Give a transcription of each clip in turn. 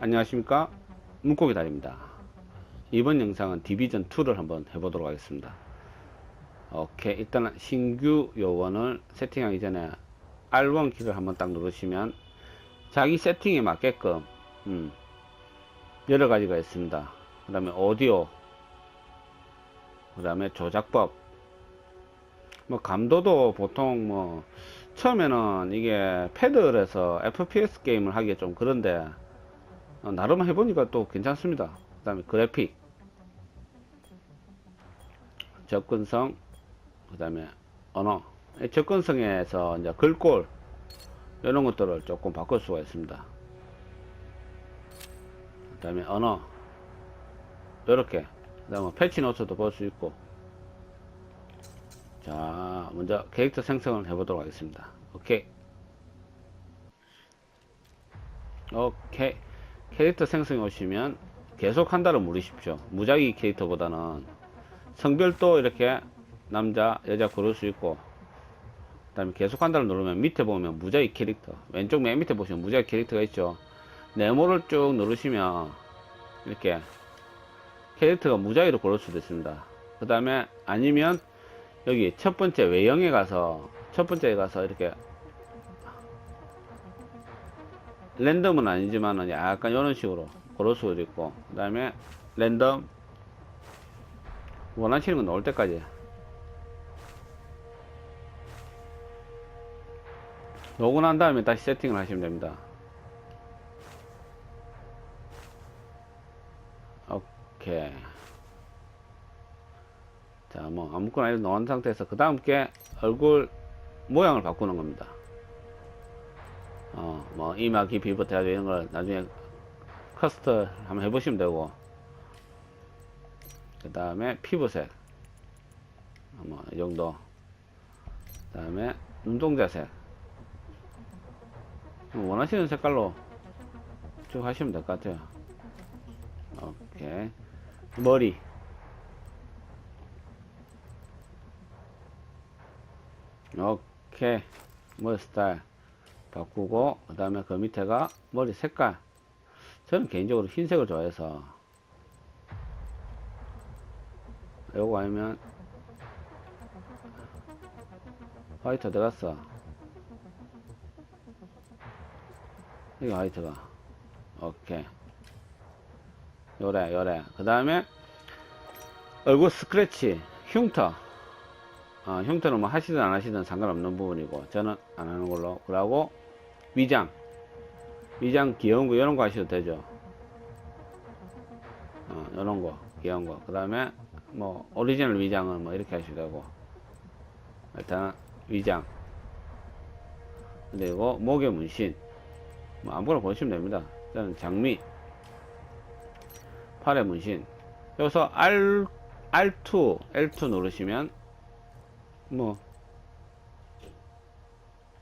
안녕하십니까? 물고기 다리입니다. 이번 영상은 디비전 2를 한번 해보도록 하겠습니다. 오케이 일단은 신규 요원을 세팅하기 전에 R1 키를 한번 딱 누르시면 자기 세팅에 맞게끔 음, 여러 가지가 있습니다. 그 다음에 오디오 그 다음에 조작법. 뭐 감도도 보통 뭐 처음에는 이게 패드에서 FPS 게임을 하기에 좀 그런데 어, 나름 해보니까 또 괜찮습니다. 그 다음에 그래픽, 접근성, 그 다음에 언어. 이 접근성에서 이제 글꼴, 이런 것들을 조금 바꿀 수가 있습니다. 그 다음에 언어, 이렇게. 그 다음에 패치 노트도 볼 수 있고. 자, 먼저 캐릭터 생성을 해보도록 하겠습니다. 오케이. 오케이. 캐릭터 생성해 오시면 계속 한다를 누르십시오. 무작위 캐릭터보다는 성별도 이렇게 남자, 여자 고를 수 있고 그 다음에 계속 한다를 누르면 밑에 보면 무작위 캐릭터 왼쪽 맨 밑에 보시면 무작위 캐릭터가 있죠. 네모를 쭉 누르시면 이렇게 캐릭터가 무작위로 고를 수도 있습니다. 그 다음에 아니면 여기 첫 번째 외형에 가서 첫 번째에 가서 이렇게 랜덤은 아니지만은 약간 이런 식으로 고를 수도 있고 그 다음에 랜덤. 원하시는 건 넣을 때까지. 넣고 난 다음에 다시 세팅을 하시면 됩니다. 오케이. 자 뭐 아무거나 넣은 상태에서 그 다음 게 얼굴 모양을 바꾸는 겁니다 어, 뭐, 이마 깊이부터 해가지고 걸 나중에 커스터 한번 해보시면 되고, 그 다음에 피부색, 뭐, 이 정도. 그 다음에 눈동자색. 원하시는 색깔로 쭉 하시면 될 것 같아요. 오케이. 머리. 오케이. 머리 스타일. 바꾸고 그 다음에 그 밑에가 머리 색깔. 저는 개인적으로 흰색을 좋아해서. 요거 아니면 화이트 어디 갔어. 이거 화이트가. 오케이. 요래 요래. 그 다음에 얼굴 스크래치 흉터 어, 흉터는 뭐 하시든 안 하시든 상관없는 부분이고 저는 안 하는 걸로. 그러고 위장 위장 귀여운 거 이런 거 하셔도 되죠. 어, 이런 거 귀여운 거그 다음에 뭐 오리지널 위장은 뭐 이렇게 하셔도 되고. 일단 위장. 그리고 목의 문신. 뭐 아무거나 보시면 됩니다. 저는 장미. 팔의 문신. 여기서 R, R2 L2 누르시면 뭐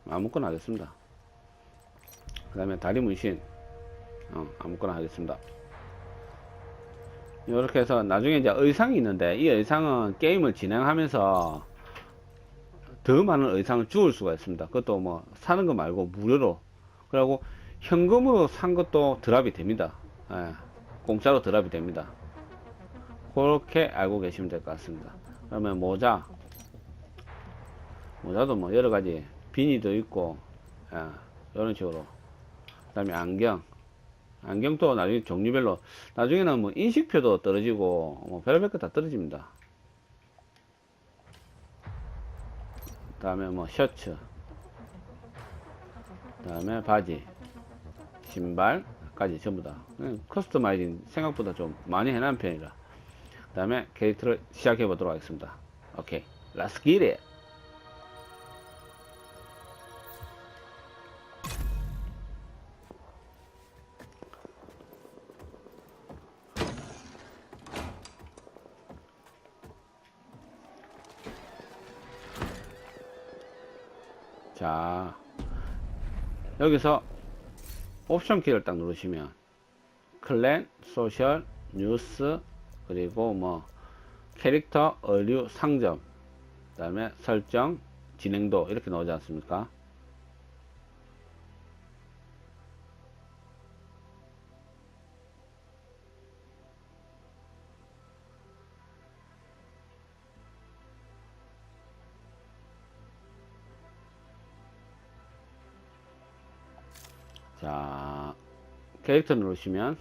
아무거나 하겠습니다. 그 다음에 다리 문신 어, 아무거나 하겠습니다. 이렇게 해서 나중에 이제 의상이 있는데 이 의상은 게임을 진행하면서 더 많은 의상을 주울 수가 있습니다. 그것도 뭐 사는 거 말고 무료로. 그리고 현금으로 산 것도 드랍이 됩니다. 예, 공짜로 드랍이 됩니다. 그렇게 알고 계시면 될 것 같습니다. 그러면 모자 모자도 뭐 여러 가지 비니도 있고 예, 이런 식으로. 그 다음에 안경. 안경도 나중에 종류별로 나중에는 뭐 인식표도 떨어지고 뭐 별별 거 다 떨어집니다. 그 다음에 뭐 셔츠. 그 다음에 바지. 신발까지 전부 다. 그냥 커스터마이징 생각보다 좀 많이 해놓은 편이라. 그 다음에 캐릭터를 시작해 보도록 하겠습니다. 오케이. Get it 자 여기서 옵션 키를 딱 누르시면 클랜, 소셜, 뉴스 그리고 뭐 캐릭터, 어류, 상점 그 다음에 설정, 진행도 이렇게 나오지 않습니까 자, 캐릭터 누르시면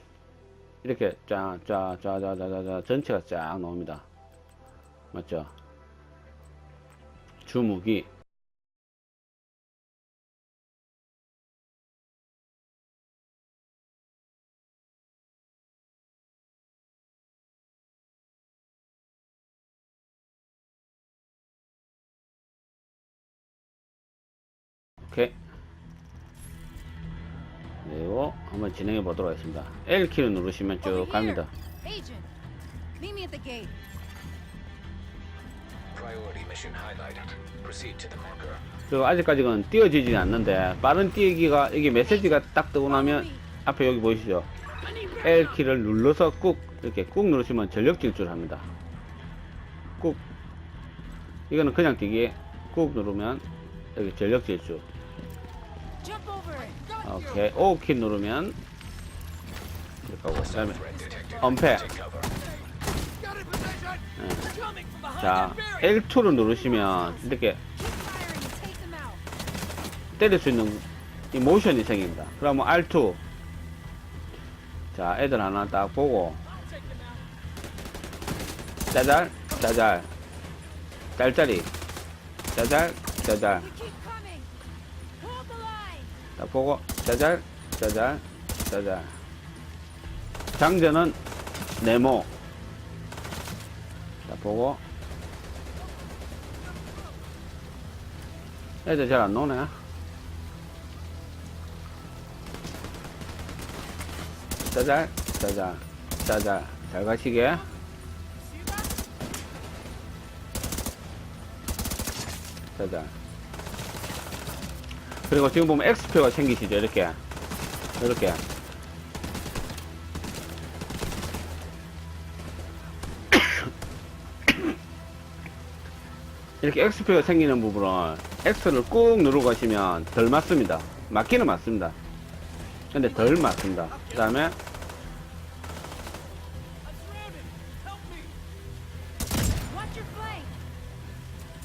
이렇게 쫙쫙쫙쫙쫙쫙 전체가 쫙 나옵니다. 맞죠? 주무기 오케이. 한번 진행해 보도록 하겠습니다. L키를 누르시면 쭉 갑니다. 그리고 아직까지는 띄어지지 않는데 빠른 띄기가 이게 메시지가 딱 뜨고 나면 앞에 여기 보이시죠? L키를 눌러서 꾹 이렇게 꾹 누르시면 전력 질주합니다. 꾹 이거는 그냥 뛰기 꾹 누르면 여기 전력 질주. 오케이 O키 누르면 이렇게 하고 그다음에. 엄폐. Cover. 자 L2를 누르시면 이렇게. 때릴 수 있는 이 모션이 생깁니다. 그러면 R2. 자, 애들 하나 딱 보고. 짜잘, 짜잘. 짤짤이. 짜잘, 짜잘. 딱 보고. 짜잘, 짜잘, 짜잘. 장전은 네모. 딱 보고. 애들 잘 안 노네. 짜잘, 짜잘, 짜잘. 잘 가시게. 짜잘. 그리고 지금 보면 X표가 생기시죠? 이렇게. 이렇게. 이렇게 X표가 생기는 부분을 X를 꾹 누르고 가시면 덜 맞습니다. 맞기는 맞습니다. 근데 덜 맞습니다. 그 다음에.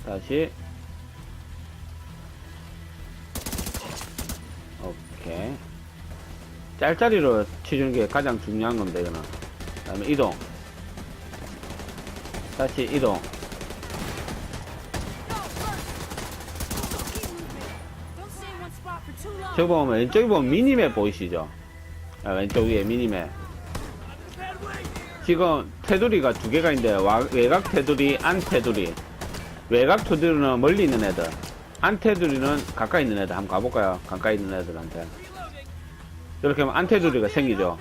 다시 짤짤이로 치주는 게 가장 중요한 겁니다 이거는 그 다음에 이동. 다시 이동. 저기 보면 왼쪽에 보면 미니맵 보이시죠? 아, 왼쪽 위에 미니맵. 지금 테두리가 두 개가 있는데 와- 외곽 테두리 안 테두리. 외곽 테두리는 멀리 있는 애들. 안 테두리는 가까이 있는 애들. 한번 가볼까요? 가까이 있는 애들한테 이렇게 하면 안 테두리가 생기죠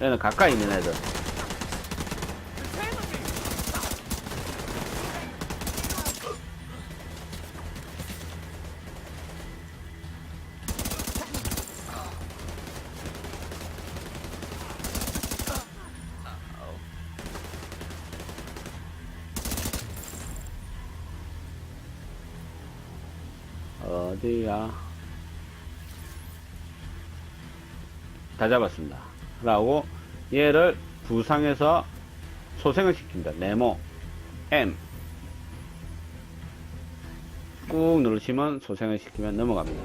얘는 가까이 있는 애들 어디야? 다 잡았습니다. 라고 얘를 부상해서 소생을 시킵니다. 네모 M 꾹 누르시면 소생을 시키면 넘어갑니다.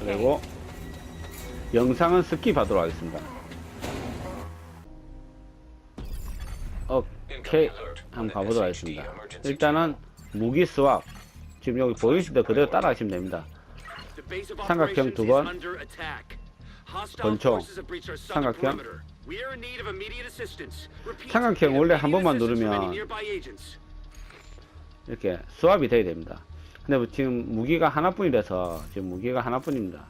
그리고 영상은 스킵 하도록 하겠습니다. 오케이 한번 가보도록 하겠습니다. 일단은 무기 스왑 지금 여기 때 그대로 따라 하시면 됩니다. 삼각형 두 번, 권총. 삼각형. 삼각형 원래 한 번만 누르면 이렇게 수압이 돼야 됩니다. 근데 뭐 지금 무기가 하나뿐이라서 지금 무기가 하나뿐입니다.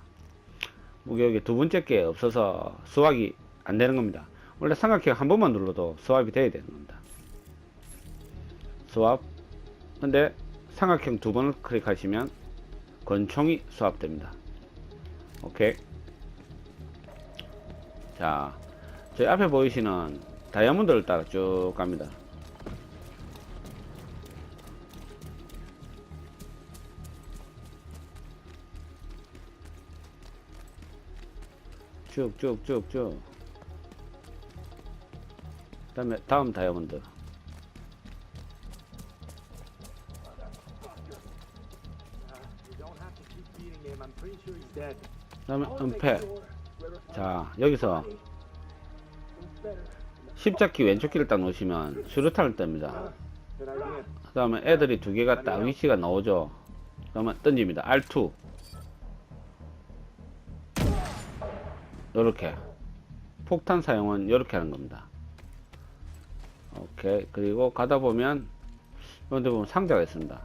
무기 여기 두 번째 게 없어서 수압이 안 되는 겁니다. 원래 삼각형 한 번만 눌러도 수압이 돼야 되는 겁니다. 수압. 근데 삼각형 두 번을 클릭하시면 권총이 수압됩니다. 오케이. 자, 저희 앞에 보이시는 다이아몬드를 따라 쭉 갑니다. 쭉, 쭉, 쭉, 쭉. 그 다음에 다음 다이아몬드. 그 다음에 은폐. 자 여기서 십자키 왼쪽 키를 딱 놓으시면 수류탄을 뗍니다. 그 다음에 애들이 두 개가 딱 위치가 나오죠. 그러면 던집니다. R2 요렇게. 폭탄 사용은 요렇게 하는 겁니다. 오케이. 그리고 가다 보면 이런데 보면 상자가 있습니다.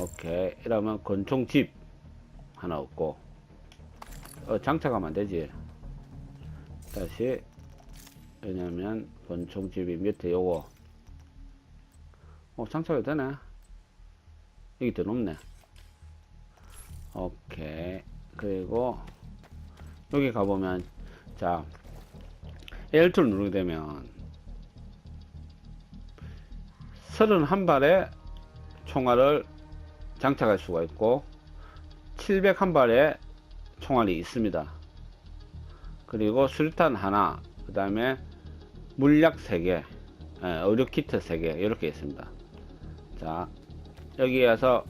오케이. 이러면 권총 집 하나 없고 어, 장착하면 안 되지. 다시 왜냐면 권총 집이 밑에 요거. 어 장착이 되네. 이게 더 높네. 오케이. 그리고 여기 가보면 자 L2를 누르게 되면 31발의 총알을 장착할 수가 있고 701발의 총알이 있습니다. 그리고 수류탄 하나, 그 다음에 물약 3개, 예, 의료 키트 3개, 이렇게 있습니다. 자, 여기에서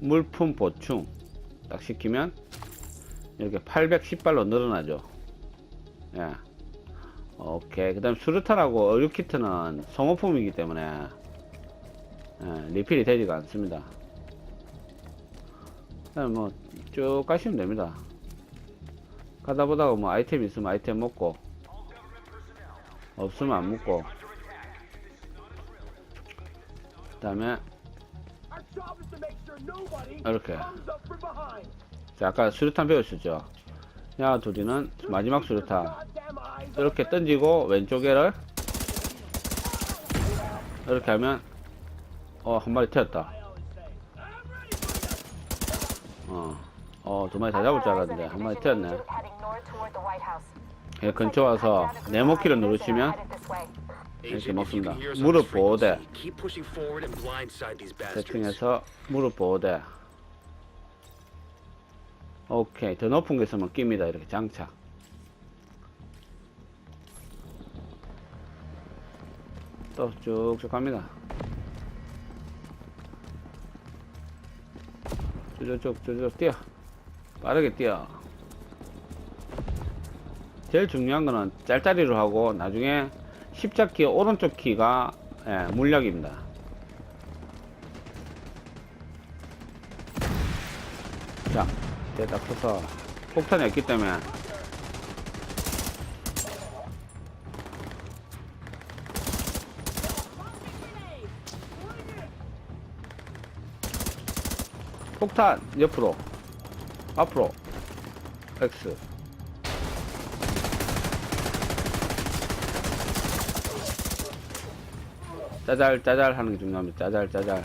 물품 보충 딱 시키면 이렇게 810발로 늘어나죠. 예. 오케이. 그 다음 수류탄하고 의료 키트는 소모품이기 때문에 예, 리필이 되지가 않습니다. 그냥 뭐쭉 가시면 됩니다. 가다 보다가 뭐 아이템 있으면 아이템 먹고 없으면 안 먹고. 그 다음에 이렇게. 자 아까 수류탄 배우셨죠? 야 둘이는 마지막 수류탄. 이렇게 던지고 왼쪽에를 이렇게 하면 어 한 마리 튀었다. 어, 어, 두 마리 다 잡을 줄 알았는데 한 마리 튀었네. 예, 근처 와서 네모키를 누르시면 이렇게 먹습니다. 무릎 보호대 bastards. 세팅해서 무릎 보호대. 오케이, 더 높은 게 있으면 낍니다. 이렇게 장착. 또 쭉쭉 갑니다. 쭉쭉 쭉쭉 뛰어. 빠르게 뛰어. 제일 중요한 거는 짤짤이로 하고 나중에 십자키 오른쪽 키가 예, 물약입니다. 자, 됐다 커서 폭탄이 없기 때문에 폭탄 옆으로 앞으로. X. 짜잘 짜잘 하는 게 중요합니다. 짜잘 짜잘.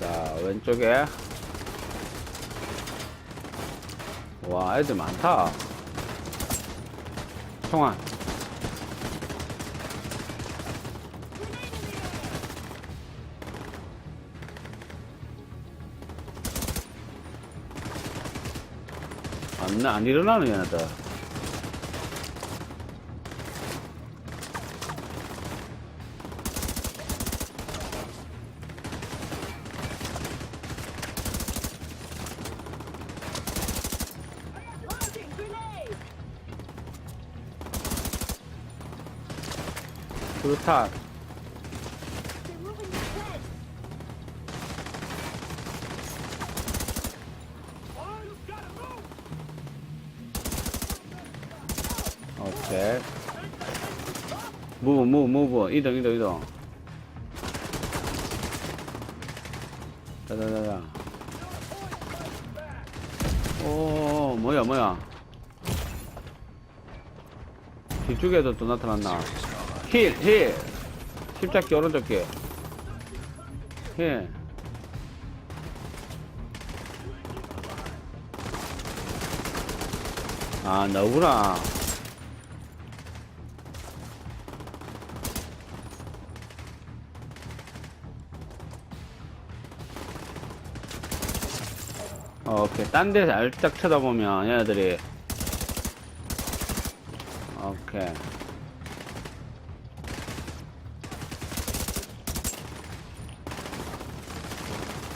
자 왼쪽에. 와 애들 많다. 총알 안, 안 일어나는 얘네들. 그렇다 오케이 무브 무브 무브 이동 이동 이동. 자자자자. 오 뭐야 뭐야. 뒤쪽에도 또 나타났나? 힐 힐. 십자키 오른쪽 길 힐. 아 너구나 오케이. 딴데 살짝 쳐다보면 얘네들이 오케이.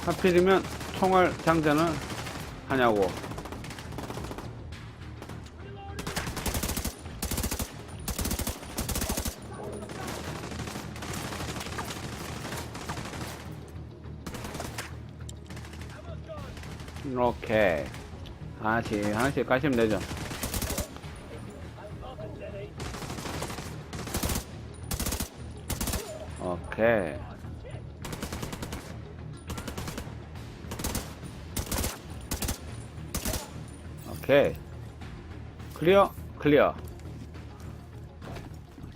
하필이면 총알 장전은 하냐고. 오케이. 하나씩, 하나씩 가시면 되죠. 오케이. 오케이. 클리어, 클리어.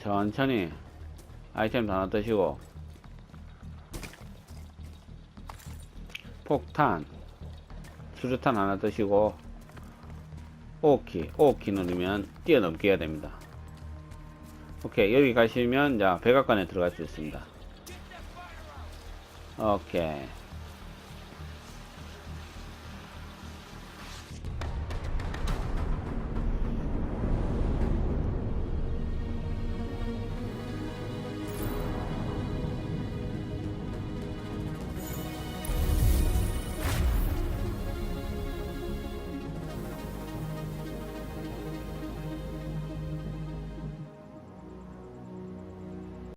천천히 아이템 하나 드시고 폭탄, 수류탄 하나 드시고 오키, 오키 누르면 뛰어넘기 해야 됩니다. 오케이, 여기 가시면 자 백악관에 들어갈 수 있습니다. 오케이.